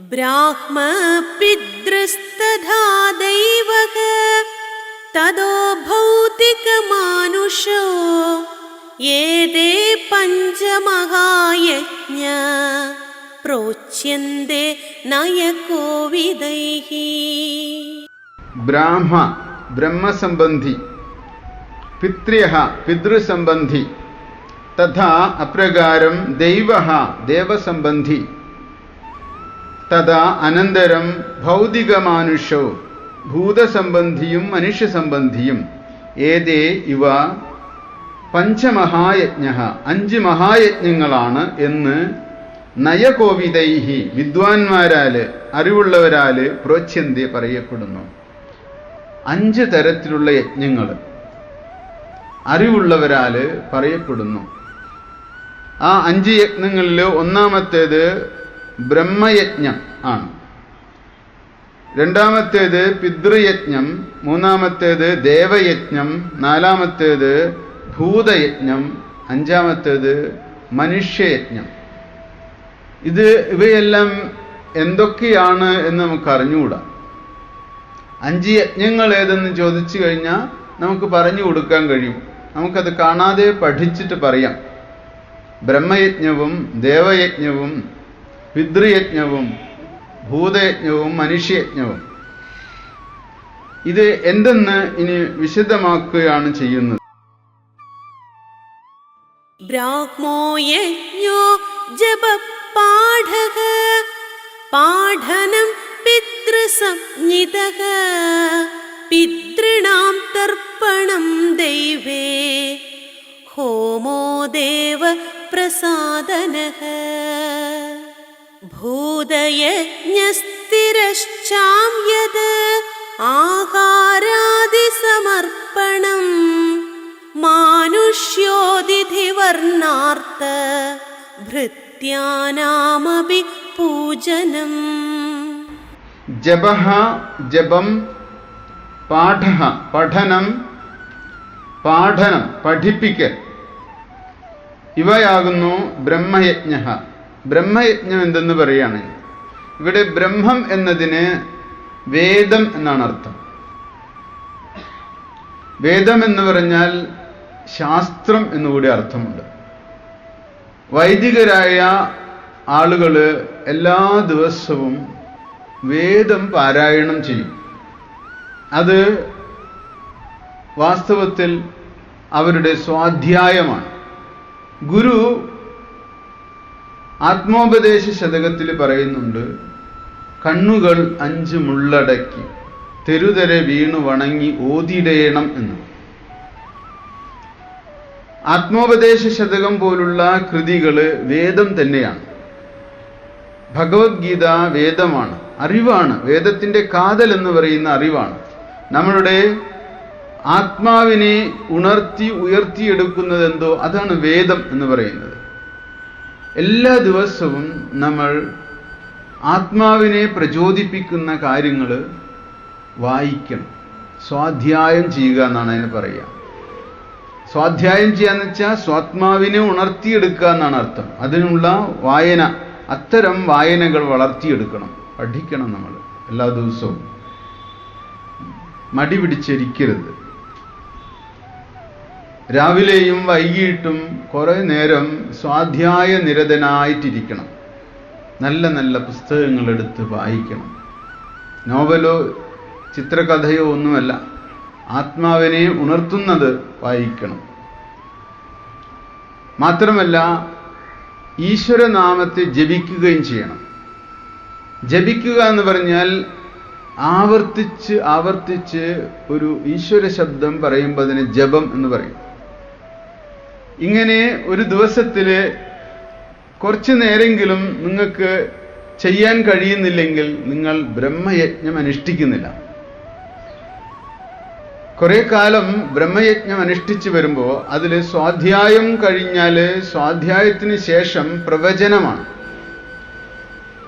ബ്രാഹ്മപിതൃസ്തഥാ ദൈവക തദോ ഭൗതികമാനുഷോ. ഏതേ പഞ്ചമഹായജ്ഞ. പ്രോച്യന്തെ നയകോവിദൈः ബ്രാഹ്മ ബ്രഹ്മസംബന്ധി. പിതൃയ പിതൃസംബന്ധി. തഥാ അപ്രകാരം ദൈവ ദേവസംബന്ധി. തഥാ അനന്തരം ഭൗതികമാനുഷോ ഭൂതസംബന്ധിയും മനുഷ്യസംബന്ധിയും. ഏതേ ഇവ? പഞ്ചമഹായജ്ഞ അഞ്ച് മഹായജ്ഞങ്ങളാണ് എന്ന് നയകോവിതൈഹി വിദ്വാൻമാരാൽ അറിവുള്ളവരാൽ പ്രോച്ഛന്തി പറയപ്പെടുന്നു. അഞ്ച് തരത്തിലുള്ള യജ്ഞങ്ങൾ അറിവുള്ളവരാൽ പറയപ്പെടുന്നു. ആ അഞ്ച് യജ്ഞങ്ങളിൽ ഒന്നാമത്തേത് ബ്രഹ്മയജ്ഞം ആണ്. രണ്ടാമത്തേത് പിതൃയജ്ഞം മൂന്നാമത്തേത് ദേവയജ്ഞം നാലാമത്തേത് ഭൂതയജ്ഞം അഞ്ചാമത്തേത് മനുഷ്യയജ്ഞം. ഇത് ഇവയെല്ലാം എന്തൊക്കെയാണ് എന്ന് നമുക്ക് അറിഞ്ഞുകൂടാ അഞ്ച് യജ്ഞങ്ങൾ ഏതെന്ന് ചോദിച്ചു കഴിഞ്ഞാൽ നമുക്ക് പറഞ്ഞു കൊടുക്കാൻ കഴിയും. നമുക്കത് കാണാതെ പഠിച്ചിട്ട് പറയാം. ബ്രഹ്മയജ്ഞവും ദേവയജ്ഞവും പിതൃയജ്ഞവും ഭൂതയജ്ഞവും മനുഷ്യയജ്ഞവും. ഇത് എന്തെന്ന് ഇനി വിശദമാക്കുകയാണ് ചെയ്യുന്നത്. ബ്രാഹ്മോ യജ്ഞോ ജപപാഠക പാഠനം പിതൃസംജ്ഞിതക പിതൃണാം തർപ്പണം ദൈവേ ഹോമോ ദേവ പ്രസാദനക भूतयज्ञस्थिरश्चां यद् आहारादिसमर्पणम् मानुष्योदिधिवर्णार्थ भृत्यानामपि पूजनम् ജപ ജപം പാഠ പഠനം പാഠനം പഠിപ്പിക്കൽ ഇവയാകുന്നു ബ്രഹ്മയജ്ഞ ബ്രഹ്മയജ്ഞം എന്തെന്ന് പറയുകയാണ്. ഇവിടെ ബ്രഹ്മം എന്നതിന് വേദം എന്നാണ് അർത്ഥം. വേദം എന്ന് പറഞ്ഞാൽ ശാസ്ത്രം എന്നുകൂടി അർത്ഥമുണ്ട്. വൈദികരായ ആളുകൾ എല്ലാ ദിവസവും വേദം പാരായണം ചെയ്യും. അത് വാസ്തവത്തിൽ അവരുടെ സ്വാധ്യായമാണ്. ഗുരു ആത്മോപദേശ ശതകത്തിൽ പറയുന്നുണ്ട് കണ്ണുകൾ അഞ്ച് മുള്ളടക്കി തെരുതരെ വീണു വണങ്ങി ഓതിടയണം എന്ന്. ആത്മോപദേശ ശതകം പോലുള്ള കൃതികൾ വേദം തന്നെയാണ്. ഭഗവത്ഗീത വേദമാണ് അറിവാണ്. വേദത്തിന്റെ കാതൽ എന്ന് പറയുന്ന അറിവാണ്. നമ്മളുടെ ആത്മാവിനെ ഉണർത്തി ഉയർത്തിയെടുക്കുന്നത് എന്തോ അതാണ് വേദം എന്ന് പറയുന്നത്. എല്ലാ ദിവസവും നമ്മൾ ആത്മാവിനെ പ്രചോദിപ്പിക്കുന്ന കാര്യങ്ങൾ വായിക്കണം. സ്വാധ്യായം ചെയ്യുക എന്നാണ് അതിന് പറയുക. സ്വാധ്യായം ചെയ്യാന്ന് വെച്ചാൽ സ്വാത്മാവിനെ ഉണർത്തിയെടുക്കുക എന്നാണ് അർത്ഥം. അതിനുള്ള വായന അത്തരം വായനകൾ വളർത്തിയെടുക്കണം. പഠിക്കണം നമ്മൾ എല്ലാ ദിവസവും. മടി പിടിച്ചിരിക്കരുത്. രാവിലെയും വൈകിട്ടും കുറെ നേരം സ്വാധ്യായ നിരതനായിട്ടിരിക്കണം നല്ല നല്ല പുസ്തകങ്ങൾ എടുത്ത് വായിക്കണം. നോവലോ ചിത്രകഥയോ ഒന്നുമല്ല ആത്മാവിനെ ഉണർത്തുന്നത് വായിക്കണം. മാത്രമല്ല ഈശ്വരനാമത്തെ ജപിക്കുകയും ചെയ്യണം. ജപിക്കുക എന്ന് പറഞ്ഞാൽ ആവർത്തിച്ച് ആവർത്തിച്ച് ഒരു ഈശ്വര ശബ്ദം പറയുമ്പോൾ അതിന് ജപം എന്ന് പറയും. ഇങ്ങനെ ഒരു ദിവസത്തിൽ കുറച്ചു നേരെങ്കിലും നിങ്ങൾക്ക് ചെയ്യാൻ കഴിയുന്നില്ലെങ്കിൽ നിങ്ങൾ ബ്രഹ്മയജ്ഞം അനുഷ്ഠിക്കുന്നില്ല. കുറെ കാലം ബ്രഹ്മയജ്ഞം അനുഷ്ഠിച്ചു വരുമ്പോൾ അതിൽ സ്വാധ്യായം കഴിഞ്ഞാൽ സ്വാധ്യായത്തിന് ശേഷം പ്രവചനമാണ്.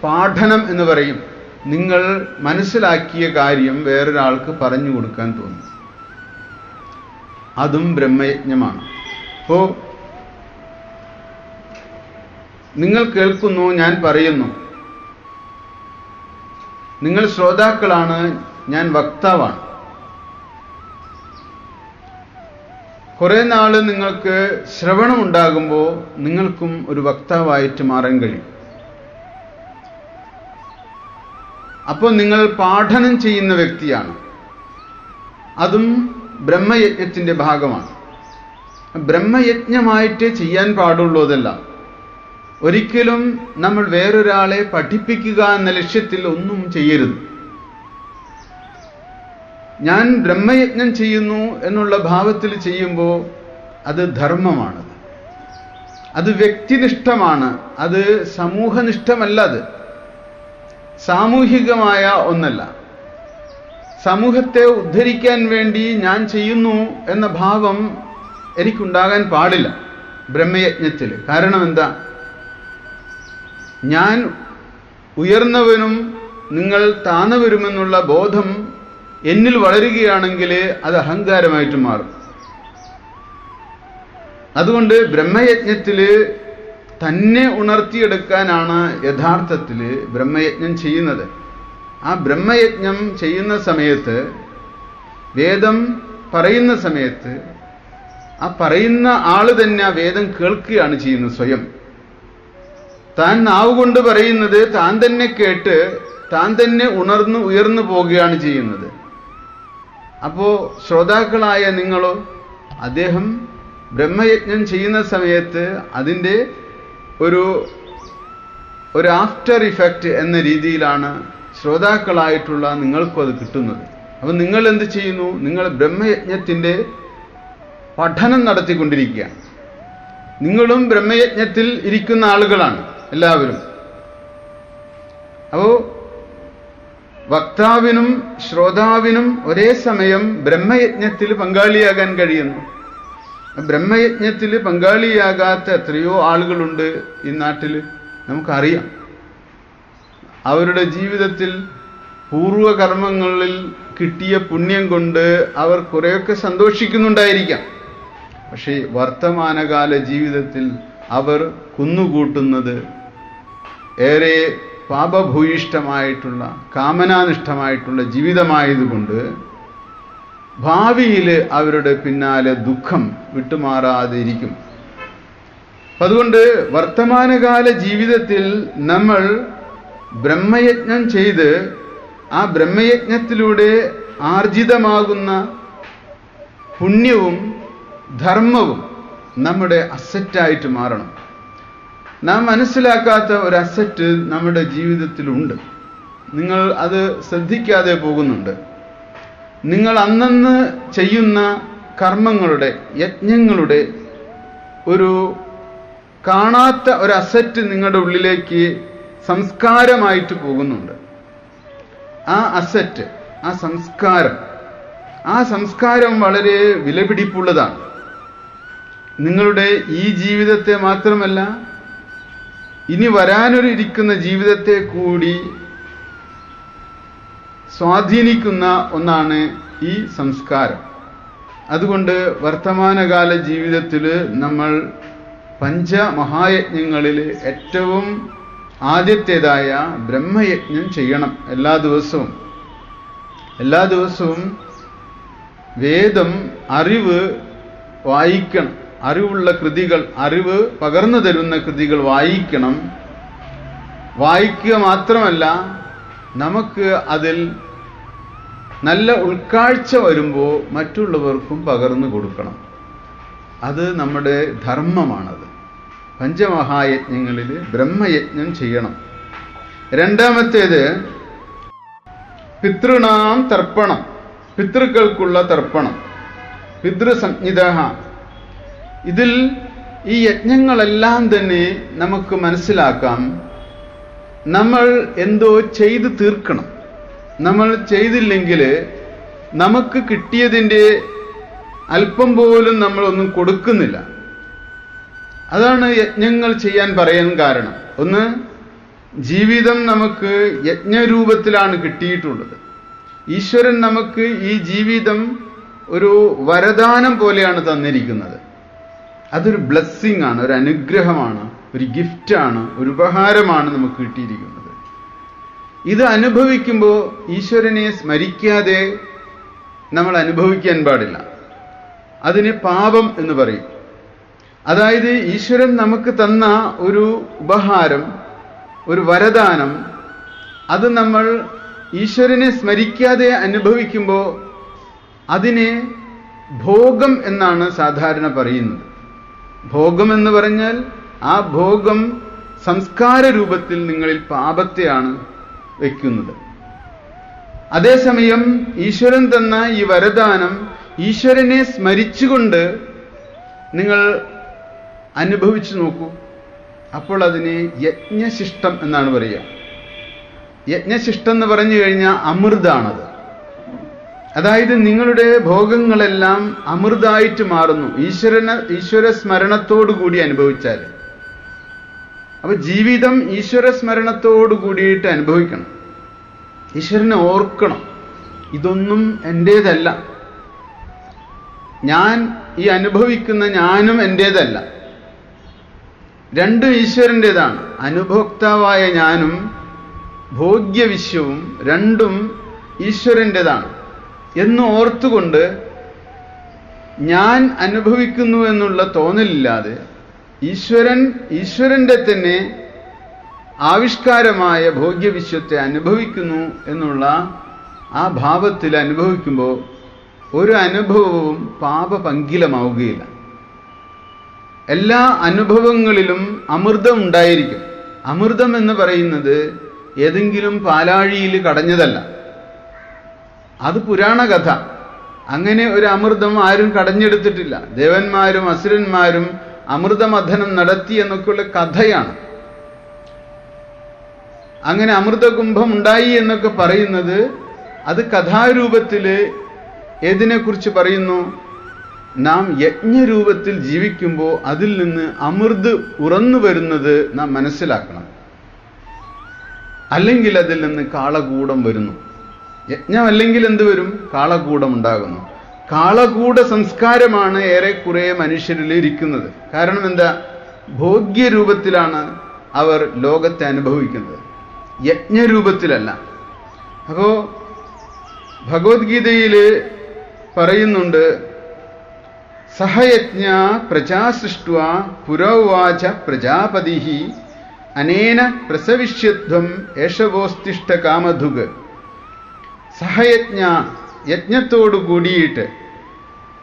പാഠനം എന്ന് പറയും. നിങ്ങൾ മനസ്സിലാക്കിയ കാര്യം വേറൊരാൾക്ക് പറഞ്ഞു കൊടുക്കാൻ തോന്നും. അതും ബ്രഹ്മയജ്ഞമാണ്. അപ്പോ നിങ്ങൾ കേൾക്കുന്നു ഞാൻ പറയുന്നു. നിങ്ങൾ ശ്രോതാക്കളാണ് ഞാൻ വക്താവാണ്. കുറെ നാൾ നിങ്ങൾക്ക് ശ്രവണം ഉണ്ടാകുമ്പോൾ നിങ്ങൾക്കും ഒരു വക്താവായിട്ട് മാറാൻ കഴിയും. അപ്പോൾ നിങ്ങൾ പാഠനം ചെയ്യുന്ന വ്യക്തിയാണ്. അതും ബ്രഹ്മയജ്ഞത്തിന്റെ ഭാഗമാണ്. ബ്രഹ്മയജ്ഞമായിട്ട് ചെയ്യാൻ പാടുള്ളതല്ല. ഒരിക്കലും നമ്മൾ വേറൊരാളെ പഠിപ്പിക്കുക എന്ന ലക്ഷ്യത്തിൽ ഒന്നും ചെയ്യരുത്. ഞാൻ ബ്രഹ്മയജ്ഞം ചെയ്യുന്നു എന്നുള്ള ഭാവത്തിൽ ചെയ്യുമ്പോൾ അത് ധർമ്മമാണ്. അത് വ്യക്തിനിഷ്ഠമാണ്. അത് സമൂഹനിഷ്ഠമല്ല അത്. സാമൂഹികമായ ഒന്നല്ല. സമൂഹത്തെ ഉദ്ധരിക്കാൻ വേണ്ടി ഞാൻ ചെയ്യുന്നു എന്ന ഭാവം എനിക്കുണ്ടാകാൻ പാടില്ല ബ്രഹ്മയജ്ഞത്തിൽ കാരണം എന്താ? ഞാൻ ഉയർന്നവനും നിങ്ങൾ താന്നവരുമെന്നുള്ള ബോധം എന്നിൽ വളരുകയാണെങ്കിൽ അത് അഹങ്കാരമായിട്ട് മാറും. അതുകൊണ്ട് ബ്രഹ്മയജ്ഞത്തിൽ തന്നെ ഉണർത്തിയെടുക്കാനാണ് യഥാർത്ഥത്തിൽ ബ്രഹ്മയജ്ഞം ചെയ്യുന്നത്. ആ ബ്രഹ്മയജ്ഞം ചെയ്യുന്ന സമയത്ത് വേദം പറയുന്ന സമയത്ത് ആ പറയുന്ന ആൾ തന്നെ ആ വേദം കേൾക്കുകയാണ് ചെയ്യുന്നത് സ്വയം. താൻ നാവ് കൊണ്ട് പറയുന്നത് താൻ തന്നെ കേട്ട് താൻ തന്നെ ഉണർന്നു ഉയർന്നു പോവുകയാണ് ചെയ്യുന്നത്. അപ്പോ ശ്രോതാക്കളായ നിങ്ങളോ അദ്ദേഹം ബ്രഹ്മയജ്ഞം ചെയ്യുന്ന സമയത്ത് അതിന്റെ ഒരു ഒരു ആഫ്റ്റർ ഇഫക്റ്റ് എന്ന രീതിയിലാണ് ശ്രോതാക്കളായിട്ടുള്ള നിങ്ങൾക്കും അത് കിട്ടുന്നത്. അപ്പം നിങ്ങൾ എന്ത് ചെയ്യുന്നു? നിങ്ങൾ ബ്രഹ്മയജ്ഞത്തിന്റെ പഠനം നടത്തിക്കൊണ്ടിരിക്കുകയാണ്. നിങ്ങളും ബ്രഹ്മയജ്ഞത്തിൽ ഇരിക്കുന്ന ആളുകളാണ് എല്ലാവരും. അപ്പോ വക്താവിനും ശ്രോതാവിനും ഒരേ സമയം ബ്രഹ്മയജ്ഞത്തിൽ പങ്കാളിയാകാൻ കഴിയുന്നു. ബ്രഹ്മയജ്ഞത്തിൽ പങ്കാളിയാകാത്ത എത്രയോ ആളുകളുണ്ട് ഈ നാട്ടിൽ നമുക്കറിയാം. അവരുടെ ജീവിതത്തിൽ പൂർവകർമ്മങ്ങളിൽ കിട്ടിയ പുണ്യം കൊണ്ട് അവർ കുറേയൊക്കെ സന്തോഷിക്കുന്നുണ്ടായിരിക്കാം. പക്ഷേ വർത്തമാനകാല ജീവിതത്തിൽ അവർ കുന്നുകൂട്ടുന്നത് ഏറെ പാപഭൂയിഷ്ടമായിട്ടുള്ള കാമനാനിഷ്ഠമായിട്ടുള്ള ജീവിതമായതുകൊണ്ട് ഭാവിയിൽ അവരുടെ പിന്നാലെ ദുഃഖം വിട്ടുമാറാതിരിക്കും. അതുകൊണ്ട് വർത്തമാനകാല ജീവിതത്തിൽ നമ്മൾ ബ്രഹ്മയജ്ഞം ചെയ്ത് ആ ബ്രഹ്മയജ്ഞത്തിലൂടെ ആർജിതമാകുന്ന പുണ്യവും ധർമ്മവും നമ്മുടെ അസറ്റായിട്ട് മാറണം. നാം മനസ്സിലാക്കാത്ത ഒരു അസറ്റ് നമ്മുടെ ജീവിതത്തിലുണ്ട്. നിങ്ങൾ അത് ശ്രദ്ധിക്കാതെ പോകുന്നുണ്ട്. നിങ്ങൾ അന്നന്ന് ചെയ്യുന്ന കർമ്മങ്ങളുടെ യജ്ഞങ്ങളുടെ ഒരു കാണാത്ത ഒരു അസറ്റ് നിങ്ങളുടെ ഉള്ളിലേക്ക് സംസ്കാരമായിട്ട് പോകുന്നുണ്ട്. ആ അസറ്റ് ആ സംസ്കാരം ആ സംസ്കാരം വളരെ വിലപിടിപ്പുള്ളതാണ്. നിങ്ങളുടെ ഈ ജീവിതത്തെ മാത്രമല്ല ഇനി വരാനൊരു ഇരിക്കുന്ന ജീവിതത്തെ കൂടി സ്വാധീനിക്കുന്ന ഒന്നാണ് ഈ സംസ്കാരം. അതുകൊണ്ട് വർത്തമാനകാല ജീവിതത്തിൽ നമ്മൾ പഞ്ചമഹായജ്ഞങ്ങളിൽ ഏറ്റവും ആദ്യത്തേതായ ബ്രഹ്മയജ്ഞം ചെയ്യണം എല്ലാ ദിവസവും. എല്ലാ ദിവസവും വേദം അറിവ് വായിക്കണം. അറിവുള്ള കൃതികൾ അറിവ് പകർന്നു തരുന്ന കൃതികൾ വായിക്കണം. വായിക്കുക മാത്രമല്ല നമുക്ക് അതിൽ നല്ല ഉൾക്കാഴ്ച വരുമ്പോൾ മറ്റുള്ളവർക്കും പകർന്നു കൊടുക്കണം. അത് നമ്മുടെ ധർമ്മമാണത്. പഞ്ചമഹായജ്ഞങ്ങളിൽ ബ്രഹ്മയജ്ഞം ചെയ്യണം. രണ്ടാമത്തേത് പിതൃണാം തർപ്പണം. പിതൃക്കൾക്കുള്ള തർപ്പണം. പിതൃസംഹിത ഇതിൽ ഈ യജ്ഞങ്ങളെല്ലാം തന്നെ നമുക്ക് മനസ്സിലാക്കാം. നമ്മൾ എന്തോ ചെയ്ത് തീർക്കണം. നമ്മൾ ചെയ്തില്ലെങ്കിൽ നമുക്ക് കിട്ടിയതിന്റെ അല്പം പോലും നമ്മളൊന്നും കൊടുക്കുന്നില്ല. അതാണ് യജ്ഞങ്ങൾ ചെയ്യാൻ പറയാൻ കാരണം. ഒന്ന് ജീവിതം നമുക്ക് യജ്ഞരൂപത്തിലാണ് കിട്ടിയിട്ടുള്ളത്. ഈശ്വരൻ നമുക്ക് ഈ ജീവിതം ഒരു വരദാനം പോലെയാണ് തന്നിരിക്കുന്നത്. അതൊരു ബ്ലെസ്സിങ് ആണ് ഒരു അനുഗ്രഹമാണ് ഒരു ഗിഫ്റ്റാണ് ഒരു ഉപഹാരമാണ് നമുക്ക് കിട്ടിയിരിക്കുന്നത്. ഇത് അനുഭവിക്കുമ്പോൾ ഈശ്വരനെ സ്മരിക്കാതെ നമ്മൾ അനുഭവിക്കാൻ പാടില്ല. അതിന് പാപം എന്ന് പറയും. അതായത് ഈശ്വരൻ നമുക്ക് തന്ന ഒരു ഉപഹാരം ഒരു വരദാനം അത് നമ്മൾ ഈശ്വരനെ സ്മരിക്കാതെ അനുഭവിക്കുമ്പോൾ അതിനെ ഭോഗം എന്നാണ് സാധാരണ പറയുന്നത്. ഭോഗം എന്ന് പറഞ്ഞാൽ ആ ഭോഗം സംസ്കാര രൂപത്തിൽ നിങ്ങളിൽ പാപത്തെയാണ് വയ്ക്കുന്നത്. അതേസമയം ഈശ്വരൻ തന്ന ഈ വരദാനം ഈശ്വരനെ സ്മരിച്ചുകൊണ്ട് നിങ്ങൾ അനുഭവിച്ചു നോക്കൂ. അപ്പോൾ അതിനെ യജ്ഞശിഷ്ടം എന്നാണ് പറയുക. യജ്ഞശിഷ്ടം എന്ന് പറഞ്ഞു കഴിഞ്ഞാൽ അമൃതാണത്. അതായത് നിങ്ങളുടെ ഭോഗങ്ങളെല്ലാം അമൃതായിട്ട് മാറുന്നു. ഈശ്വരന ഈശ്വര സ്മരണത്തോടു കൂടി അനുഭവിച്ചാൽ അപ്പൊ ജീവിതം ഈശ്വര സ്മരണത്തോടു കൂടിയിട്ട് അനുഭവിക്കണം. ഈശ്വരനെ ഓർക്കണം. ഇതൊന്നും എന്റേതല്ല ഞാൻ ഈ അനുഭവിക്കുന്ന ഞാനും എന്റേതല്ല രണ്ടും ഈശ്വരന്റെതാണ് അനുഭോക്താവായ ഞാനും ഭോഗ്യവിശ്വവും രണ്ടും ഈശ്വരന്റെതാണ് എന്ന് ഓർത്തുകൊണ്ട് ഞാൻ അനുഭവിക്കുന്നു എന്നുള്ള തോന്നലില്ലാതെ ഈശ്വരൻ ഈശ്വരന്റെ തന്നെ ആവിഷ്കാരമായ ഭോഗ്യവിശ്വത്തെ അനുഭവിക്കുന്നു എന്നുള്ള ആ ഭാവത്തിൽ അനുഭവിക്കുമ്പോൾ ഒരു അനുഭവവും പാപപങ്കിലമാവുകയില്ല. എല്ലാ അനുഭവങ്ങളിലും അമൃതം ഉണ്ടായിരിക്കും അമൃതം എന്ന് പറയുന്നത് ഏതെങ്കിലും പാലാഴിയിൽ കടഞ്ഞതല്ല. അത് പുരാണ കഥ. അങ്ങനെ ഒരു അമൃതം ആരും കടഞ്ഞെടുത്തിട്ടില്ല. ദേവന്മാരും അസുരന്മാരും അമൃതമഥനം നടത്തി എന്നൊക്കെയുള്ള കഥയാണ്. അങ്ങനെ അമൃതകുംഭം ഉണ്ടായി എന്നൊക്കെ പറയുന്നത് അത് കഥാരൂപത്തിൽ ഏതിനെക്കുറിച്ച് പറയുന്നു? നാം യജ്ഞരൂപത്തിൽ ജീവിക്കുമ്പോൾ അതിൽ നിന്ന് അമൃത് ഉറന്നു വരുന്നത് നാം മനസ്സിലാക്കണം. അല്ലെങ്കിൽ അതിൽ നിന്ന് കാളകൂടം വരുന്നു. യജ്ഞം അല്ലെങ്കിൽ എന്ത് വരും കാളകൂടം ഉണ്ടാകുന്നു കാളകൂട സംസ്കാരമാണ് ഏറെക്കുറെ മനുഷ്യരിൽ ഇരിക്കുന്നത് കാരണം എന്താ ഭോഗ്യ രൂപത്തിലാണ് അവർ ലോകത്തെ അനുഭവിക്കുന്നത്. യജ്ഞരൂപത്തിലല്ല. അപ്പോ ഭഗവത്ഗീതയിൽ പറയുന്നുണ്ട് സഹയജ്ഞ പ്രജാസൃഷ്ട പുരവാച പ്രജാപതി അനേന പ്രസവിഷ്യധ്വം യേശവോസ്തിഷ്ഠ കാമധുഗ് സഹയജ്ഞ യജ്ഞത്തോടു കൂടിയിട്ട്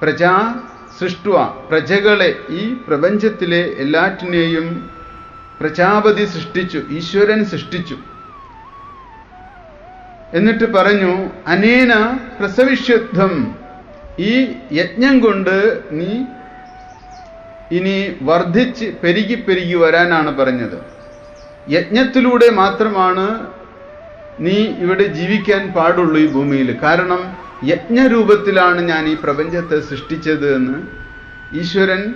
പ്രജാ സൃഷ്ടുവ. പ്രജകളെ ഈ പ്രപഞ്ചത്തിലെ എല്ലാറ്റിനെയും പ്രജാപതി സൃഷ്ടിച്ചു ഈശ്വരൻ സൃഷ്ടിച്ചു. എന്നിട്ട് പറഞ്ഞു അനേന പ്രസവിഷ്യത്വം ഈ യജ്ഞം കൊണ്ട് നീ ഇനി വർദ്ധിച്ച് പെരുകി പെരുകി വരാനാണ് പറഞ്ഞത്. യജ്ഞത്തിലൂടെ മാത്രമാണ് നീ ഇവിടെ ജീവിക്കാൻ പാടുള്ളൂ ഈ ഭൂമിയിൽ. കാരണം യജ്ഞരൂപത്തിലാണ് ഞാൻ ഈ പ്രപഞ്ചത്തെ സൃഷ്ടിച്ചത് എന്ന് ഈശ്വരൻ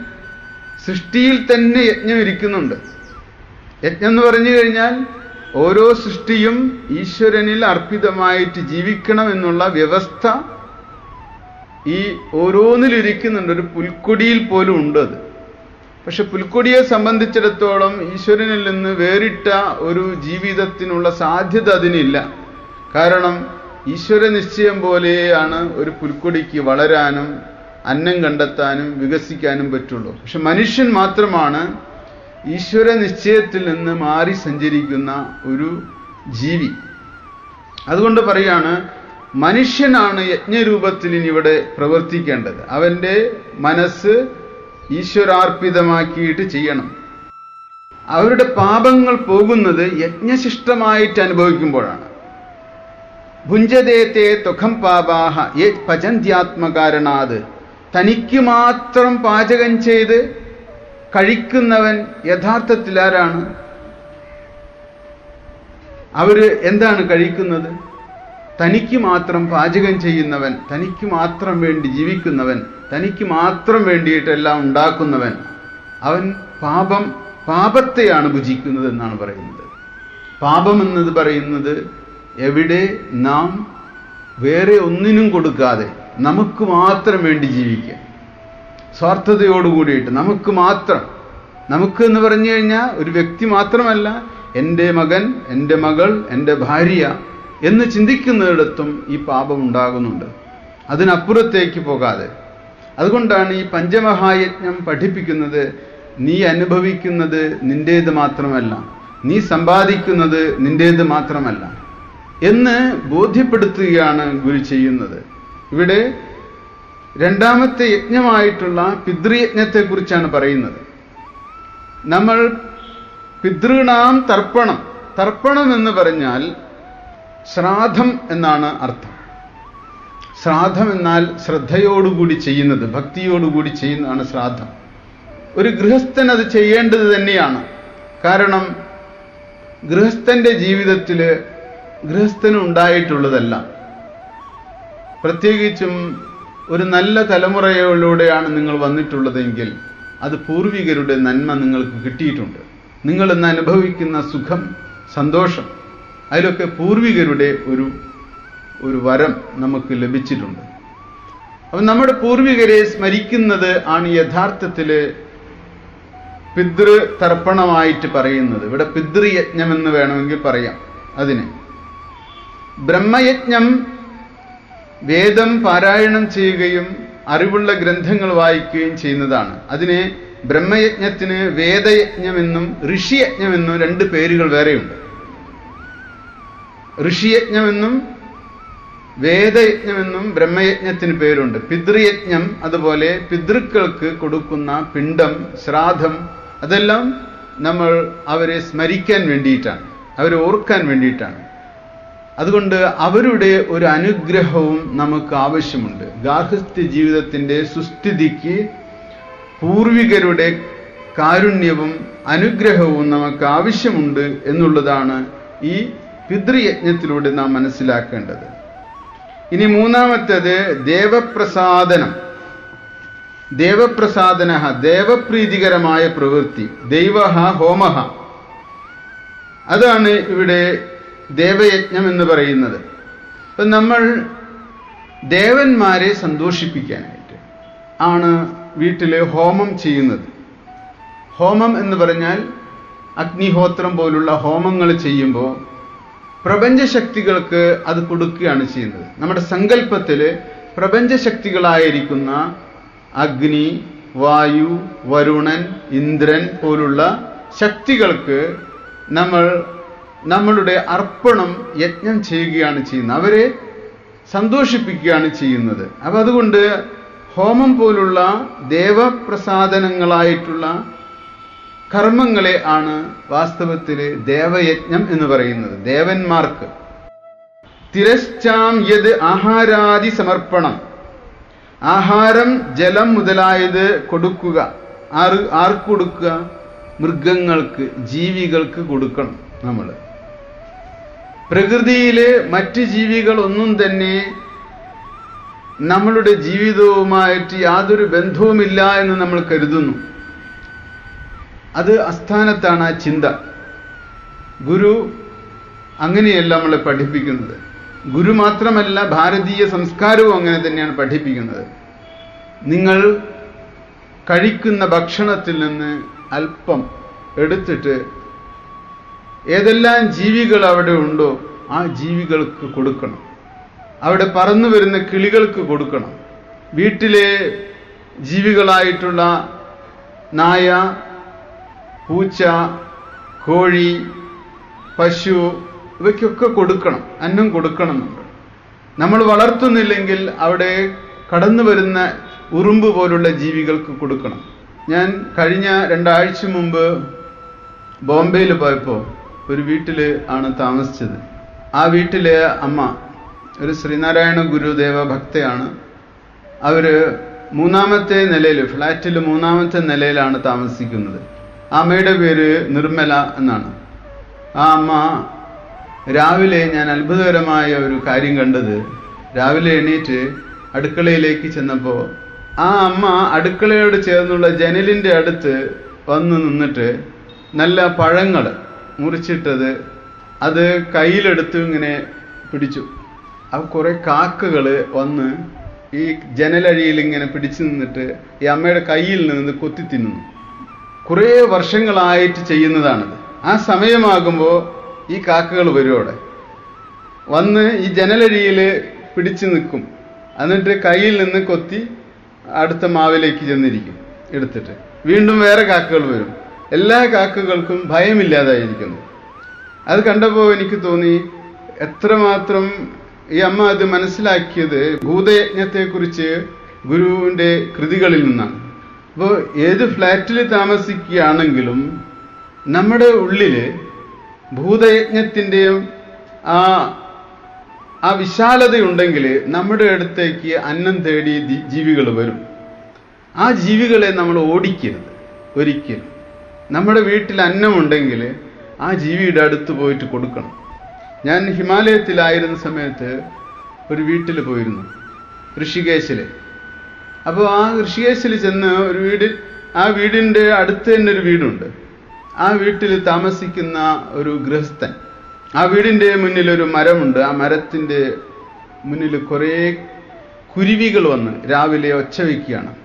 സൃഷ്ടിയിൽ തന്നെ യജ്ഞം ഇരിക്കുന്നുണ്ട്. യജ്ഞം എന്ന് പറഞ്ഞു കഴിഞ്ഞാൽ ഓരോ സൃഷ്ടിയും ഈശ്വരനിൽ അർപ്പിതമായിട്ട് ജീവിക്കണം എന്നുള്ള വ്യവസ്ഥ ഈ ഓരോന്നിലിരിക്കുന്നുണ്ട്. ഒരു പുൽക്കൊടിയിൽ പോലും ഉണ്ട് അത് പക്ഷെ പുൽക്കൊടിയെ സംബന്ധിച്ചിടത്തോളം ഈശ്വരനിൽ നിന്ന് വേറിട്ട ഒരു ജീവിതത്തിനുള്ള സാധ്യത അതിനില്ല. കാരണം ഈശ്വര നിശ്ചയം പോലെയാണ് ഒരു പുൽക്കൊടിക്ക് വളരാനും അന്നം കണ്ടെത്താനും വികസിക്കാനും പറ്റുള്ളൂ. പക്ഷെ മനുഷ്യൻ മാത്രമാണ് ഈശ്വര നിശ്ചയത്തിൽ നിന്ന് മാറി സഞ്ചരിക്കുന്ന ഒരു ജീവി. അതുകൊണ്ട് പറയാണ് മനുഷ്യനാണ് യജ്ഞരൂപത്തിൽ ഇനി ഇവിടെ പ്രവർത്തിക്കേണ്ടത്. അവന്റെ മനസ്സ് ഈശ്വരാർപ്പിതമാക്കിയിട്ട് ചെയ്യണം. അവരുടെ പാപങ്ങൾ പോകുന്നത് യജ്ഞശിഷ്ടമായിട്ട് അനുഭവിക്കുമ്പോഴാണ്. ഭുഞ്ചദേത്തെ തുഖം പാപാഹ യേ പചന്ത്യാത്മകാരണാത് തനിക്ക് മാത്രം പാചകം ചെയ്ത് കഴിക്കുന്നവൻ യഥാർത്ഥത്തിൽ ആരാണ് അവർ എന്താണ് കഴിക്കുന്നത്? തനിക്ക് മാത്രം പാചകം ചെയ്യുന്നവൻ തനിക്ക് മാത്രം വേണ്ടി ജീവിക്കുന്നവൻ തനിക്ക് മാത്രം വേണ്ടിയിട്ടെല്ലാം ഉണ്ടാക്കുന്നവൻ അവൻ പാപം പാപത്തെയാണ് ഭുജിക്കുന്നത് എന്നാണ് പറയുന്നത്. പാപം എന്നത് പറയുന്നത് എവിടെ നാം വേറെ ഒന്നിനും കൊടുക്കാതെ നമുക്ക് മാത്രം വേണ്ടി ജീവിക്കുക. സ്വാർത്ഥതയോടുകൂടിയിട്ട് നമുക്ക് മാത്രം നമുക്ക് എന്ന് പറഞ്ഞു കഴിഞ്ഞാൽ ഒരു വ്യക്തി മാത്രമല്ല. എന്റെ മകൻ എന്റെ മകൾ എന്റെ ഭാര്യ എന്ന് ചിന്തിക്കുന്നിടത്തും ഈ പാപം ഉണ്ടാകുന്നുണ്ട്. അതിനപ്പുറത്തേക്ക് പോകാതെ. അതുകൊണ്ടാണ് ഈ പഞ്ചമഹായജ്ഞം പഠിപ്പിക്കുന്നത് നീ അനുഭവിക്കുന്നത് നിന്റേത് മാത്രമല്ല. നീ സമ്പാദിക്കുന്നത് നിന്റേത് മാത്രമല്ല. എന്ന് ബോധ്യപ്പെടുത്തുകയാണ് ഗുരു ചെയ്യുന്നത്. ഇവിടെ രണ്ടാമത്തെ യജ്ഞമായിട്ടുള്ള പിതൃയജ്ഞത്തെക്കുറിച്ചാണ് പറയുന്നത്. നമ്മൾ പിതൃണാം തർപ്പണം. തർപ്പണം എന്ന് പറഞ്ഞാൽ ശ്രാദ്ധം എന്നാണ് അർത്ഥം. ശ്രാദ്ധം എന്നാൽ ശ്രദ്ധയോടുകൂടി ചെയ്യുന്നത് ഭക്തിയോടുകൂടി ചെയ്യുന്നതാണ് ശ്രാദ്ധം. ഒരു ഗൃഹസ്ഥൻ അത് ചെയ്യേണ്ടത് തന്നെയാണ്. കാരണം ഗൃഹസ്ഥന്റെ ജീവിതത്തിൽ ഗൃഹസ്ഥന് ഉണ്ടായിട്ടുള്ളതല്ല. പ്രത്യേകിച്ചും ഒരു നല്ല തലമുറയിലൂടെയാണ് നിങ്ങൾ വന്നിട്ടുള്ളതെങ്കിൽ അത് പൂർവികരുടെ നന്മ നിങ്ങൾക്ക് കിട്ടിയിട്ടുണ്ട്. നിങ്ങൾ ഇന്ന് അനുഭവിക്കുന്ന സുഖം സന്തോഷം. അതിലൊക്കെ പൂർവികരുടെ ഒരു ഒരു വരം നമുക്ക് ലഭിച്ചിട്ടുണ്ട്. അപ്പം നമ്മുടെ പൂർവികരെ സ്മരിക്കുന്നത് ആണ് യഥാർത്ഥത്തിൽ പിതൃതർപ്പണമായിട്ട് പറയുന്നത്. ഇവിടെ പിതൃയജ്ഞം എന്ന് വേണമെങ്കിൽ പറയാം അതിന്. ബ്രഹ്മയജ്ഞം വേദം പാരായണം ചെയ്യുകയും അറിവുള്ള ഗ്രന്ഥങ്ങൾ വായിക്കുകയും ചെയ്യുന്നതാണ്. അതിന് ബ്രഹ്മയജ്ഞത്തിന് വേദയജ്ഞമെന്നും ഋഷിയജ്ഞമെന്നും രണ്ട് പേരുകൾ വേറെയുണ്ട്. ഋഷിയജ്ഞമെന്നും വേദയജ്ഞമെന്നും ബ്രഹ്മയജ്ഞത്തിന് പേരുണ്ട്. പിതൃയജ്ഞം അതുപോലെ പിതൃക്കൾക്ക് കൊടുക്കുന്ന പിണ്ടം ശ്രാദ്ധം അതെല്ലാം നമ്മൾ അവരെ സ്മരിക്കാൻ വേണ്ടിയിട്ടാണ്. അവരെ ഓർക്കാൻ വേണ്ടിയിട്ടാണ്. അതുകൊണ്ട് അവരുടെ ഒരു അനുഗ്രഹവും നമുക്ക് ആവശ്യമുണ്ട്. ഗാർഹസ്ഥ്യ ജീവിതത്തിന്റെ സുസ്ഥിതിക്ക് പൂർവികരുടെ കാരുണ്യവും അനുഗ്രഹവും നമുക്ക് ആവശ്യമുണ്ട് എന്നുള്ളതാണ് ഈ പിതൃയജ്ഞത്തിലൂടെ നാം മനസ്സിലാക്കേണ്ടത്. ഇനി മൂന്നാമത്തേത് ദേവപ്രസാദനം. ദേവപ്രസാദന ദേവപ്രീതികരമായ പ്രവൃത്തി. ദൈവ ഹോമഹ. അതാണ് ഇവിടെ ദേവയജ്ഞം എന്ന് പറയുന്നത്. അപ്പം നമ്മൾ ദേവന്മാരെ സന്തോഷിപ്പിക്കാനായിട്ട് ആണ് വീട്ടിൽ ഹോമം ചെയ്യുന്നത്. ഹോമം എന്ന് പറഞ്ഞാൽ അഗ്നിഹോത്രം പോലുള്ള ഹോമങ്ങൾ ചെയ്യുമ്പോൾ പ്രപഞ്ചശക്തികൾക്ക് അത് കൊടുക്കുകയാണ് ചെയ്യുന്നത്. നമ്മുടെ സങ്കല്പത്തിൽ പ്രപഞ്ചശക്തികളായിരിക്കുന്ന അഗ്നി വായു വരുണൻ ഇന്ദ്രൻ പോലുള്ള ശക്തികൾക്ക് നമ്മൾ നമ്മളുടെ അർപ്പണം യജ്ഞം ചെയ്യുകയാണ് ചെയ്യുന്നത്. അവരെ സന്തോഷിപ്പിക്കുകയാണ് ചെയ്യുന്നത്. അപ്പൊ അതുകൊണ്ട് ഹോമം പോലുള്ള ദേവപ്രസാദനങ്ങളായിട്ടുള്ള കർമ്മങ്ങളെ ആണ് വാസ്തവത്തിൽ ദേവയജ്ഞം എന്ന് പറയുന്നത്. ദേവന്മാർക്ക്. തിരശ്ചാം യത് ആഹാരാദി സമർപ്പണം. ആഹാരം ജലം മുതലായത് കൊടുക്കുക. ആറ് ആർക്ക് കൊടുക്കുക? മൃഗങ്ങൾക്ക് ജീവികൾക്ക് കൊടുക്കണം നമ്മൾ പ്രകൃതിയിലെ മറ്റ് ജീവികൾ ഒന്നും തന്നെ നമ്മളുടെ ജീവിതവുമായിട്ട് യാതൊരു ബന്ധവുമില്ല എന്ന് നമ്മൾ കരുതുന്നു. അത് അസ്ഥാനത്താണ് ആ ചിന്ത. ഗുരു അങ്ങനെയല്ല നമ്മളെ പഠിപ്പിക്കുന്നത്. ഗുരു മാത്രമല്ല ഭാരതീയ സംസ്കാരവും അങ്ങനെ തന്നെയാണ് പഠിപ്പിക്കുന്നത്. നിങ്ങൾ കഴിക്കുന്ന ഭക്ഷണത്തിൽ നിന്ന് അല്പം എടുത്തിട്ട് ഏതെല്ലാം ജീവികൾ അവിടെ ഉണ്ടോ ആ ജീവികൾക്ക് കൊടുക്കണം. അവിടെ പറന്നു വരുന്ന കിളികൾക്ക് കൊടുക്കണം. വീട്ടിലെ ജീവികളായിട്ടുള്ള നായ പൂച്ച കോഴി പശു ഇവയ്ക്കൊക്കെ കൊടുക്കണം. അന്നം കൊടുക്കണം നമ്മൾ വളർത്തുന്നില്ലെങ്കിൽ അവിടെ കടന്നു വരുന്ന ഉറുമ്പ് പോലുള്ള ജീവികൾക്ക് കൊടുക്കണം. ഞാൻ കഴിഞ്ഞ രണ്ടാഴ്ച മുമ്പ് ബോംബെയിൽ പോയപ്പോൾ ഒരു വീട്ടിൽ ആണ് താമസിച്ചത്. ആ വീട്ടിലെ അമ്മ ഒരു ശ്രീനാരായണ ഗുരുദേവ ഭക്തയാണ്. അവർ മൂന്നാമത്തെ നിലയിൽ ഫ്ലാറ്റിൽ മൂന്നാമത്തെ നിലയിലാണ് താമസിക്കുന്നത്. അമ്മയുടെ പേര് നിർമ്മല എന്നാണ്. ആ അമ്മ രാവിലെ ഞാൻ അത്ഭുതകരമായ ഒരു കാര്യം കണ്ടത്. രാവിലെ എണീറ്റ് അടുക്കളയിലേക്ക് ചെന്നപ്പോൾ ആ അമ്മ അടുക്കളയോട് ചേർന്നുള്ള ജനലിന്റെ അടുത്ത് വന്ന് നിന്നിട്ട് നല്ല പഴങ്ങൾ മുറിച്ചിട്ടത് അത് കയ്യിലെടുത്ത് ഇങ്ങനെ പിടിച്ചു. ആ കുറേ കാക്കകൾ വന്ന് ഈ ജനലഴിയിൽ ഇങ്ങനെ പിടിച്ചു നിന്നിട്ട് ഈ അമ്മയുടെ കയ്യിൽ നിന്ന് കൊത്തി തിന്നുന്നു. കുറേ വർഷങ്ങളായിട്ട് ചെയ്യുന്നതാണ് ആ സമയമാകുമ്പോൾ ഈ കാക്കകൾ വരും അവിടെ. വന്ന് ഈ ജനലരിയിൽ പിടിച്ചു നിൽക്കും. എന്നിട്ട് കയ്യിൽ നിന്ന് കൊത്തി അടുത്ത മാവിലേക്ക് ചെന്നിരിക്കും എടുത്തിട്ട്. വീണ്ടും വേറെ കാക്കകൾ വരും. എല്ലാ കാക്കകൾക്കും ഭയമില്ലാതായിരിക്കുന്നു. അത് കണ്ടപ്പോൾ എനിക്ക് തോന്നി എത്രമാത്രം ഈ അമ്മ അത് മനസ്സിലാക്കിയത് ഭൂതയജ്ഞത്തെക്കുറിച്ച് ഗുരുവിന്റെ കൃതികളിൽ നിന്നാണ്. അപ്പോൾ ഏത് ഫ്ലാറ്റിൽ താമസിക്കുകയാണെങ്കിലും നമ്മുടെ ഉള്ളിൽ ഭൂതയജ്ഞത്തിന്റെയും ആ ആ വിശാലതയുണ്ടെങ്കിൽ നമ്മുടെ അടുത്തേക്ക് അന്നം തേടി ജീവികൾ വരും. ആ ജീവികളെ നമ്മൾ ഓടിക്കരുത് ഒരിക്കലും. നമ്മുടെ വീട്ടിൽ അന്നമുണ്ടെങ്കിൽ ആ ജീവിയുടെ അടുത്ത് പോയിട്ട് കൊടുക്കണം. ഞാൻ ഹിമാലയത്തിലായിരുന്ന സമയത്ത് ഒരു വീട്ടിൽ പോയിരുന്നു ഋഷികേശിൽ അപ്പോൾ ആ ഋഷികേശിൽ ചെന്ന് ഒരു വീട് ആ വീടിന്റെ അടുത്ത് തന്നെ ഒരു വീടുണ്ട്. ആ വീട്ടിൽ താമസിക്കുന്ന ഒരു ഗൃഹസ്ഥൻ. ആ വീടിന്റെ മുന്നിൽ ഒരു മരമുണ്ട്. ആ മരത്തിന്റെ മുന്നിൽ കുറേ കുരുവികൾ വന്ന് രാവിലെ ഒച്ച വയ്ക്കുകയാണ്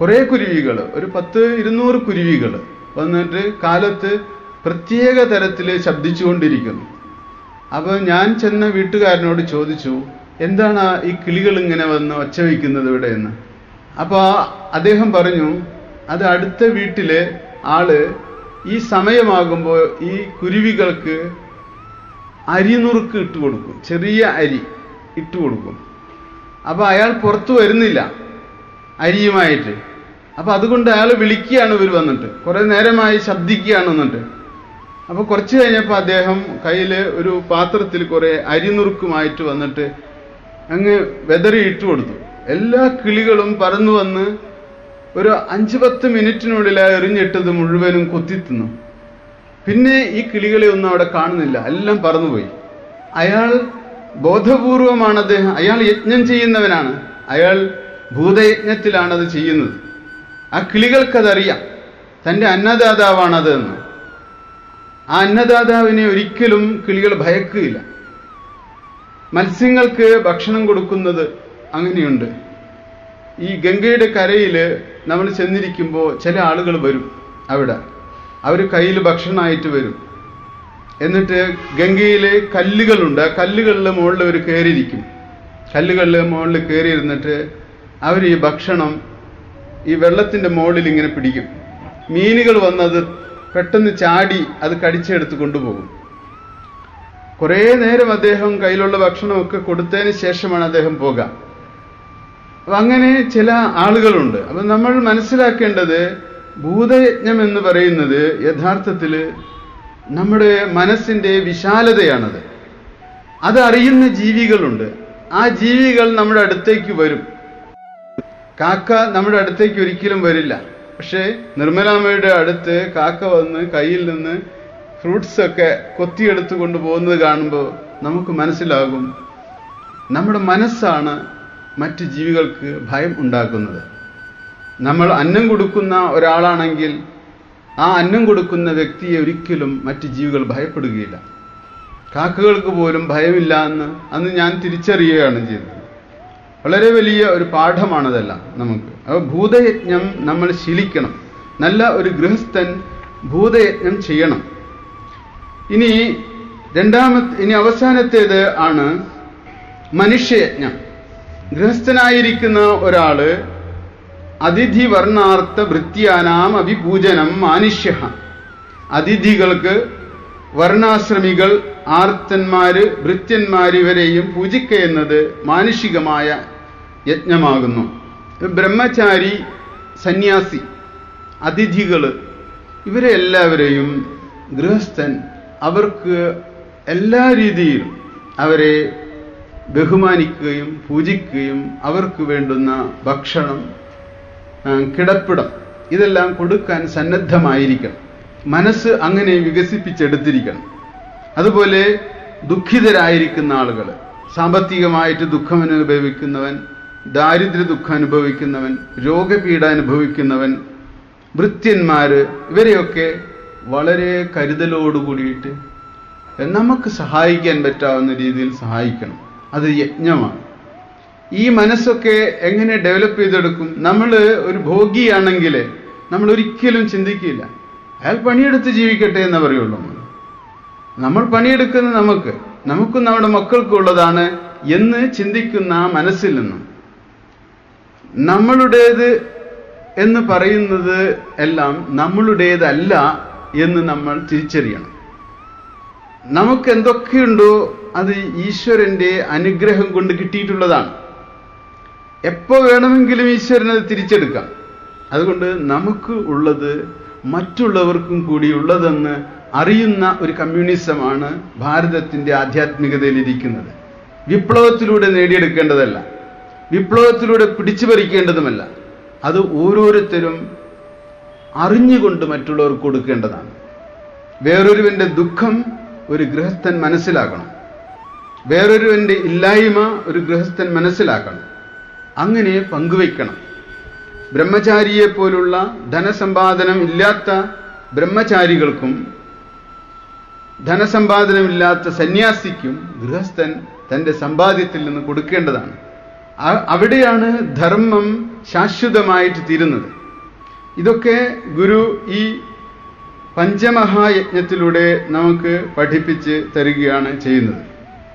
കുറേ കുരുവികൾ ഒരു പത്ത് ഇരുന്നൂറ് കുരുവികൾ വന്നിട്ട് കാലത്ത് പ്രത്യേക തരത്തിൽ ശബ്ദിച്ചുകൊണ്ടിരിക്കുന്നു. അപ്പോൾ ഞാൻ ചെന്ന വീട്ടുകാരനോട് ചോദിച്ചു എന്താണ് ഈ കിളികൾ ഇങ്ങനെ വന്ന് ഒച്ച വയ്ക്കുന്നത് ഇവിടെ എന്ന്? അപ്പോൾ അദ്ദേഹം പറഞ്ഞു അത് അടുത്ത വീട്ടിലെ ആൾ ഈ സമയമാകുമ്പോൾ ഈ കുരുവികൾക്ക് അരിനുറുക്ക് ഇട്ട് കൊടുക്കും. ചെറിയ അരി ഇട്ട് കൊടുക്കും. അപ്പോൾ അയാൾ പുറത്തു വരുന്നില്ല അരിയുമായിട്ട്. അപ്പോൾ അതുകൊണ്ട് അയാൾ വിളിക്കുകയാണ് ഇവർ വന്നിട്ട്. കുറേ നേരമായി ശബ്ദിക്കുകയാണ് വന്നിട്ട്. അപ്പോൾ കുറച്ച് കഴിഞ്ഞപ്പോൾ അദ്ദേഹം കയ്യിൽ ഒരു പാത്രത്തിൽ കുറേ അരിനുറുക്കുമായിട്ട് വന്നിട്ട് അങ്ങ് വെതറി ഇട്ട് കൊടുത്തു. എല്ലാ കിളികളും പറന്നു വന്ന് ഒരു അഞ്ച് പത്ത് മിനിറ്റിനുള്ളിൽ എറിഞ്ഞിട്ടത് മുഴുവനും കൊത്തിത്തിന്നു. പിന്നെ ഈ കിളികളെ ഒന്നും അവിടെ കാണുന്നില്ല. എല്ലാം പറന്നുപോയി. അയാൾ ബോധപൂർവമാണ് അദ്ദേഹം അയാൾ യജ്ഞം ചെയ്യുന്നവനാണ്. അയാൾ ഭൂതയജ്ഞത്തിലാണ് അത് ചെയ്യുന്നത്. ആ കിളികൾക്കതറിയാം തന്റെ അന്നദാതാവാണത് എന്ന്. ആ അന്നദാതാവിനെ ഒരിക്കലും കിളികൾ ഭയക്കുകയില്ല. മത്സ്യങ്ങൾക്ക് ഭക്ഷണം കൊടുക്കുന്നത് അങ്ങനെയുണ്ട്. ഈ ഗംഗയുടെ കരയിൽ നമ്മൾ ചെന്നിരിക്കുമ്പോൾ ചില ആളുകൾ വരും അവിടെ. അവർ കയ്യിൽ ഭക്ഷണമായിട്ട് വരും. എന്നിട്ട് ഗംഗയിലെ കല്ലുകളുണ്ട്. ആ കല്ലുകളിലെ മുകളിൽ അവർ കയറിയിരിക്കും. കല്ലുകളിലെ മുകളിൽ കയറിയിരുന്നിട്ട് അവർ ഈ ഭക്ഷണം ഈ വെള്ളത്തിന്റെ മുകളിൽ ഇങ്ങനെ പിടിക്കും. മീനുകൾ വന്നത് പെട്ടെന്ന് ചാടി അത് കടിച്ചെടുത്ത് കൊണ്ടുപോകും. കുറേ നേരം അദ്ദേഹം കയ്യിലുള്ള ഭക്ഷണമൊക്കെ കൊടുത്തതിന് ശേഷമാണ് അദ്ദേഹം പോകുക അപ്പൊ അങ്ങനെ ചില ആളുകളുണ്ട്. അപ്പൊ നമ്മൾ മനസ്സിലാക്കേണ്ടത് ഭൂതയജ്ഞം എന്ന് പറയുന്നത് യഥാർത്ഥത്തിൽ നമ്മുടെ മനസ്സിന്റെ വിശാലതയാണത്. അറിയുന്ന ജീവികളുണ്ട്. ആ ജീവികൾ നമ്മുടെ അടുത്തേക്ക് വരും. കാക്ക നമ്മുടെ അടുത്തേക്ക് ഒരിക്കലും വരില്ല. പക്ഷേ നിർമ്മലാമ്മയുടെ അടുത്ത് കാക്ക വന്ന് കയ്യിൽ നിന്ന് ഫ്രൂട്ട്സ് ഒക്കെ കൊത്തിയെടുത്ത് കൊണ്ടുപോകുന്നത് കാണുമ്പോൾ നമുക്ക് മനസ്സിലാകും. നമ്മുടെ മനസ്സാണ് മറ്റ് ജീവികൾക്ക് ഭയം ഉണ്ടാക്കുന്നത്. നമ്മൾ അന്നം കൊടുക്കുന്ന ഒരാളാണെങ്കിൽ ആ അന്നം കൊടുക്കുന്ന വ്യക്തിയെ ഒരിക്കലും മറ്റ് ജീവികൾ ഭയപ്പെടുകയില്ല. കാക്കകൾക്ക് പോലും ഭയമില്ല എന്ന് അന്ന് ഞാൻ തിരിച്ചറിയുകയാണ് ചെയ്തത്. വളരെ വലിയ ഒരു പാഠമാണതെല്ലാം നമുക്ക്. അപ്പോൾ ഭൂതയജ്ഞം നമ്മൾ ശീലിക്കണം. നല്ല ഒരു ഗൃഹസ്ഥൻ ഭൂതയജ്ഞം ചെയ്യണം. ഇനി രണ്ടാമത്തെ ഇനി അവസാനത്തേത് ആണ് മനുഷ്യയജ്ഞം. ഗൃഹസ്ഥനായിരിക്കുന്ന ഒരാൾ അതിഥി വർണാർത്ഥ വൃത്തിയാനാം അഭിപൂജനം മാനുഷ്യ അതിഥികൾക്ക് വർണാശ്രമികൾ ആർത്തന്മാര് ഭൃത്യന്മാര് ഇവരെയും പൂജിക്കുക എന്നത് മാനുഷികമായ യജ്ഞമാകുന്നു. ബ്രഹ്മചാരി സന്യാസി അതിഥികൾ ഇവരെ എല്ലാവരെയും ഗൃഹസ്ഥൻ അവർക്ക് എല്ലാ രീതിയിലും അവരെ ബഹുമാനിക്കുകയും പൂജിക്കുകയും അവർക്ക് വേണ്ടുന്ന ഭക്ഷണം കിടപ്പിടം ഇതെല്ലാം കൊടുക്കാൻ സന്നദ്ധമായിരിക്കണം. മനസ്സ് അങ്ങനെ വികസിപ്പിച്ചെടുത്തിരിക്കണം. അതുപോലെ ദുഃഖിതരായിരിക്കുന്ന ആളുകൾ സാമ്പത്തികമായിട്ട് ദുഃഖം അനുഭവിക്കുന്നവൻ ദാരിദ്ര്യ ദുഃഖം അനുഭവിക്കുന്നവൻ രോഗപീഠ അനുഭവിക്കുന്നവൻ വൃത്യന്മാർ ഇവരെയൊക്കെ വളരെ കരുതലോടുകൂടിയിട്ട് നമുക്ക് സഹായിക്കാൻ പറ്റാവുന്ന രീതിയിൽ സഹായിക്കണം. അത് യജ്ഞമാണ്. ഈ മനസ്സൊക്കെ എങ്ങനെ ഡെവലപ്പ് ചെയ്തെടുക്കും? നമ്മൾ ഒരു ഭോഗിയാണെങ്കിൽ നമ്മൾ ഒരിക്കലും ചിന്തിക്കില്ല. അയാൾ പണിയെടുത്ത് ജീവിക്കട്ടെ എന്ന് പറയുള്ളൂ നമ്മൾ പണിയെടുക്കുന്നത് നമുക്ക് നമുക്കും നമ്മുടെ മക്കൾക്കും ഉള്ളതാണ് എന്ന് ചിന്തിക്കുന്ന ആ മനസ്സിൽ നിന്നും. നമ്മളുടേത് എന്ന് പറയുന്നത് എല്ലാം നമ്മളുടേതല്ല എന്ന് നമ്മൾ തിരിച്ചറിയണം. നമുക്ക് എന്തൊക്കെയുണ്ടോ അത് ഈശ്വരന്റെ അനുഗ്രഹം കൊണ്ട് കിട്ടിയിട്ടുള്ളതാണ്. എപ്പോ വേണമെങ്കിലും ഈശ്വരൻ അത് തിരിച്ചെടുക്കാം. അതുകൊണ്ട് നമുക്ക് ഉള്ളത് മറ്റുള്ളവർക്കും കൂടി ഉള്ളതെന്ന് അറിയുന്ന ഒരു കമ്മ്യൂണിസമാണ് ഭാരതത്തിന്റെ ആധ്യാത്മികതയിൽ ഇരിക്കുന്നത്. വിപ്ലവത്തിലൂടെ നേടിയെടുക്കേണ്ടതല്ല. വിപ്ലവത്തിലൂടെ പിടിച്ചു പറിക്കേണ്ടതുമല്ല അത് ഓരോരുത്തരും അറിഞ്ഞുകൊണ്ട് മറ്റുള്ളവർക്ക് കൊടുക്കേണ്ടതാണ്. വേറൊരുവന്റെ ദുഃഖം ഒരു ഗൃഹസ്ഥൻ മനസ്സിലാക്കണം വേറൊരുവന്റെ ഇല്ലായ്മ ഒരു ഗൃഹസ്ഥൻ മനസ്സിലാക്കണം. അങ്ങനെ പങ്കുവയ്ക്കണം. ബ്രഹ്മചാരിയെ പോലുള്ള ധനസമ്പാദനം ഇല്ലാത്ത ബ്രഹ്മചാരികൾക്കും ധനസമ്പാദനമില്ലാത്ത സന്യാസിക്കും ഗൃഹസ്ഥൻ തന്റെ സമ്പാദ്യത്തിൽ നിന്ന് കൊടുക്കേണ്ടതാണ്. അവിടെയാണ് ധർമ്മം ശാശ്വതമായിട്ട് തീരുന്നത്. ഇതൊക്കെ ഗുരു ഈ പഞ്ചമഹായജ്ഞത്തിലൂടെ നമുക്ക് പഠിപ്പിച്ച് തരികയാണ് ചെയ്യുന്നത്.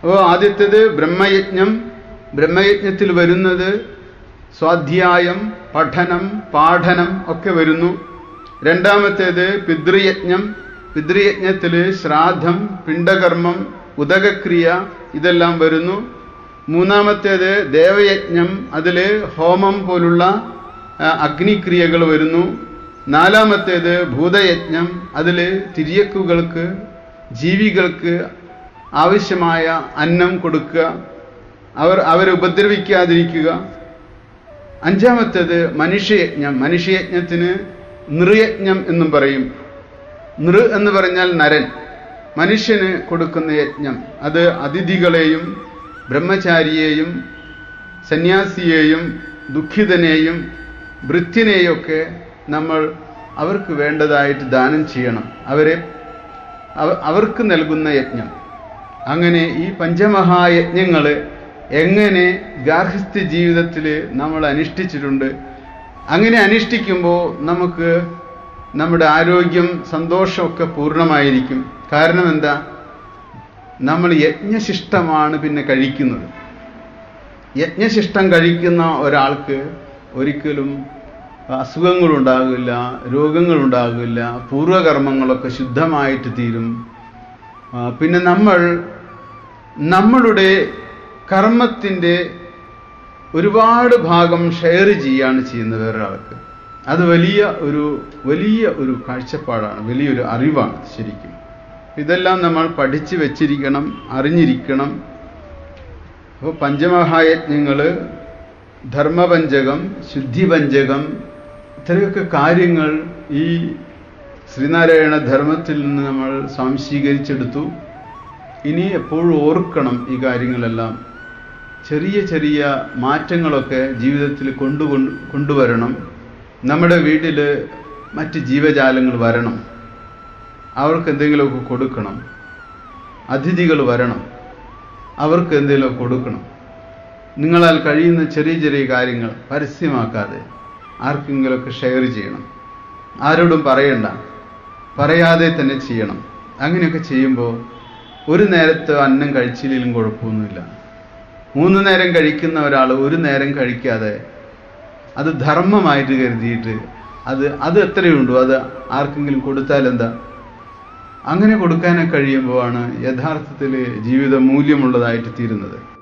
അപ്പോൾ ആദ്യത്തേത് ബ്രഹ്മയജ്ഞം. ബ്രഹ്മയജ്ഞത്തിൽ വരുന്നത് സ്വാധ്യായം പഠനം പാഠനം ഒക്കെ വരുന്നു. രണ്ടാമത്തേത് പിതൃയജ്ഞം. പിതൃയജ്ഞത്തിൽ ശ്രാദ്ധം പിണ്ടകർമ്മം ഉദകക്രിയ ഇതെല്ലാം വരുന്നു. മൂന്നാമത്തേത് ദേവയജ്ഞം. അതിൽ ഹോമം പോലുള്ള അഗ്നിക്രിയകൾ വരുന്നു. നാലാമത്തേത് ഭൂതയജ്ഞം. അതിൽ തിരിയക്കുകൾക്ക് ജീവികൾക്ക് ആവശ്യമായ അന്നം കൊടുക്കുക. അവർ അവരെ ഉപദ്രവിക്കാതിരിക്കുക. അഞ്ചാമത്തേത് മനുഷ്യയജ്ഞം. മനുഷ്യയജ്ഞത്തിന് നൃയജ്ഞം എന്നും പറയും. നൃ എന്ന് പറഞ്ഞാൽ നരൻ. മനുഷ്യന് കൊടുക്കുന്ന യജ്ഞം. അത് അതിഥികളെയും ബ്രഹ്മചാരിയെയും സന്യാസിയെയും ദുഃഖിതനെയും വൃത്യനെയൊക്കെ നമ്മൾ അവർക്ക് വേണ്ടതായിട്ട് ദാനം ചെയ്യണം. അവരെ അവ- അവർക്ക് നൽകുന്ന യജ്ഞം. അങ്ങനെ ഈ പഞ്ചമഹായജ്ഞങ്ങൾ എങ്ങനെ ഗാർഹസ്ഥ്യ ജീവിതത്തിൽ നമ്മൾ അനുഷ്ഠിച്ചിട്ടുണ്ട്. അങ്ങനെ അനുഷ്ഠിക്കുമ്പോൾ നമുക്ക് നമ്മുടെ ആരോഗ്യം സന്തോഷമൊക്കെ പൂർണമായിരിക്കും. കാരണം എന്താ? നമ്മൾ യജ്ഞശിഷ്ടമാണ് പിന്നെ കഴിക്കുന്നത്. യജ്ഞശിഷ്ടം കഴിക്കുന്ന ഒരാൾക്ക് ഒരിക്കലും അസുഖങ്ങളുണ്ടാകില്ല രോഗങ്ങളുണ്ടാകില്ല പൂർവകർമ്മങ്ങളൊക്കെ ശുദ്ധമായിട്ട് തീരും. പിന്നെ നമ്മൾ നമ്മളുടെ കർമ്മത്തിന്റെ ഒരുപാട് ഭാഗം ഷെയർ ചെയ്യാണ് ചെയ്യുന്നത് വേറൊരാൾക്ക്. അത് വലിയ ഒരു വലിയ ഒരു കാഴ്ചപ്പാടാണ് വലിയൊരു അറിവാണ് ശരിക്കും. ഇതെല്ലാം നമ്മൾ പഠിച്ചു വെച്ചിരിക്കണം അറിഞ്ഞിരിക്കണം. അപ്പോൾ പഞ്ചമഹായജ്ഞങ്ങൾ ധർമ്മപഞ്ചകം ശുദ്ധിപഞ്ചകം ഇത്രയൊക്കെ കാര്യങ്ങൾ ഈ ശ്രീനാരായണ ധർമ്മത്തിൽ നിന്ന് നമ്മൾ സ്വാംശീകരിച്ചെടുത്തു. ഇനി എപ്പോഴും ഓർക്കണം ഈ കാര്യങ്ങളെല്ലാം. ചെറിയ ചെറിയ മാറ്റങ്ങളൊക്കെ ജീവിതത്തിൽ കൊണ്ടു കൊണ്ടുവരണം. നമ്മുടെ വീട്ടിൽ മറ്റ് ജീവജാലങ്ങൾ വരണം. അവർക്ക് എന്തെങ്കിലുമൊക്കെ കൊടുക്കണം. അതിഥികൾ വരണം. അവർക്ക് എന്തെങ്കിലുമൊക്കെ കൊടുക്കണം. നിങ്ങളാൽ കഴിയുന്ന ചെറിയ ചെറിയ കാര്യങ്ങൾ പരസ്യമാക്കാതെ. ആർക്കെങ്കിലുമൊക്കെ ഷെയർ ചെയ്യണം. ആരോടും പറയണ്ട. പറയാതെ തന്നെ ചെയ്യണം. അങ്ങനെയൊക്കെ ചെയ്യുമ്പോൾ ഒരു നേരത്തെ അന്നം കഴിച്ചില്ലെങ്കിലും കുഴപ്പമൊന്നുമില്ല. മൂന്ന് നേരം കഴിക്കുന്ന ഒരാൾ ഒരു നേരം കഴിക്കാതെ അത് ധർമ്മമായിട്ട് കരുതിയിട്ട് അത് അത് എത്രയുണ്ടോ അത് ആർക്കെങ്കിലും കൊടുത്താൽ എന്താ? അങ്ങനെ കൊടുക്കാനൊക്കെ കഴിയുമ്പോഴാണ് യഥാർത്ഥത്തിൽ ജീവിതം മൂല്യമുള്ളതായിട്ട് തീരുന്നത്.